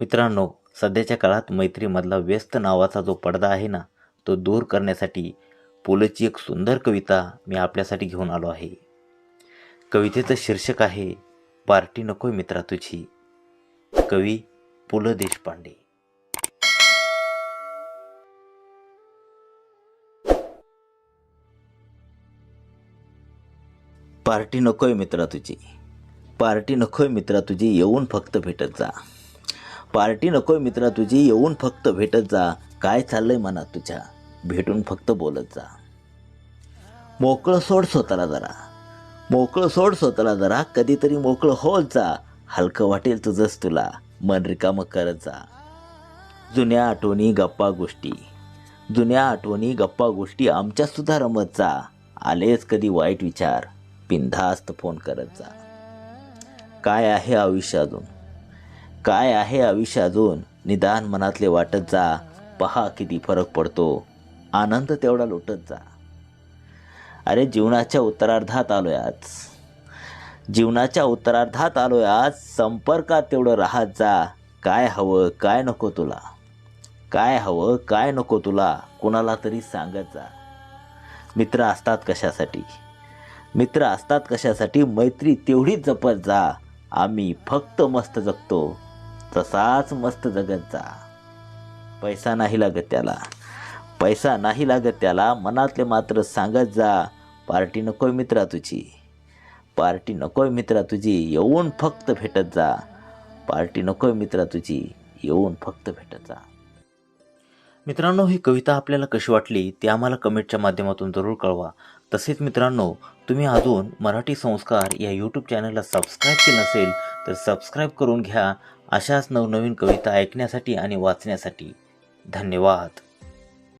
मित्रांनो सध्याच्या काळात मैत्रीमधला व्यस्त नावाचा जो पडदा आहे ना तो दूर करण्यासाठी पुलची एक सुंदर कविता मी आपल्यासाठी घेऊन आलो आहे. कवितेचं शीर्षक आहे पार्टी नकोय मित्रा तुझी. कवी पु ल देशपांडे. पार्टी नकोय मित्रा तुझी. पार्टी नकोय मित्रा तुझी. येऊन फक्त भेटत जा. पार्टी नकोय मित्रा तुझी येऊन फक्त भेटत जा. काय चाललंय मनात तुझ्या? भेटून फक्त बोलत जा. मोकळं सोड स्वतःला जरा. मोकळं सोड स्वतःला जरा. कधीतरी मोकळं होत जा. हलकं वाटेल तुझंच तुला. मन रिकामं करत जा. जुन्या आठवणी गप्पा गोष्टी. जुन्या आठवणी गप्पा गोष्टी आमच्यासुद्धा रमत जा. आलेच कधी वाईट विचार. बिंधास्त फोन करत जा. काय आहे आयुष्य अजून? काय आहे आयुष्य अजून? निदान मनातले वाटत जा. पहा किती फरक पडतो. आनंद तेवढा लुटत जा. अरे जीवनाच्या उत्तरार्धात आलोय आज. जीवनाच्या उत्तरार्धात आलोय आज. संपर्कात तेवढं राहत जा. काय हवं काय नको तुला? काय हवं काय नको तुला? कोणाला तरी सांगत जा. मित्र असतात कशासाठी? मित्र असतात कशासाठी? मैत्री तेवढीच जपत जा. आम्ही फक्त मस्त जगतो. तसाच मस्त जगत जा पैसा नाही लागत त्याला. पैसा नाही लागत त्याला मनातले मात्र सांगत जा पार्टी नकोय मित्रा तुझी. पार्टी नकोय मित्रा तुझी येऊन फक्त भेटत जा. पार्टी नकोय मित्रा तुझी येऊन फक्त भेटत जा. मित्रांनो ही कविता आपल्याला कशी वाटली ती आम्हाला कमेंटच्या माध्यमातून जरूर कळवा. तसेच मित्रांनो तुम्ही अजून मराठी संस्कार या यूट्यूब चॅनलला सबस्क्राईब केलं नसेल तर सबस्क्राईब करून घ्या. अशाच नवनवीन कविता ऐकण्यासाठी आणि वाचण्यासाठी धन्यवाद.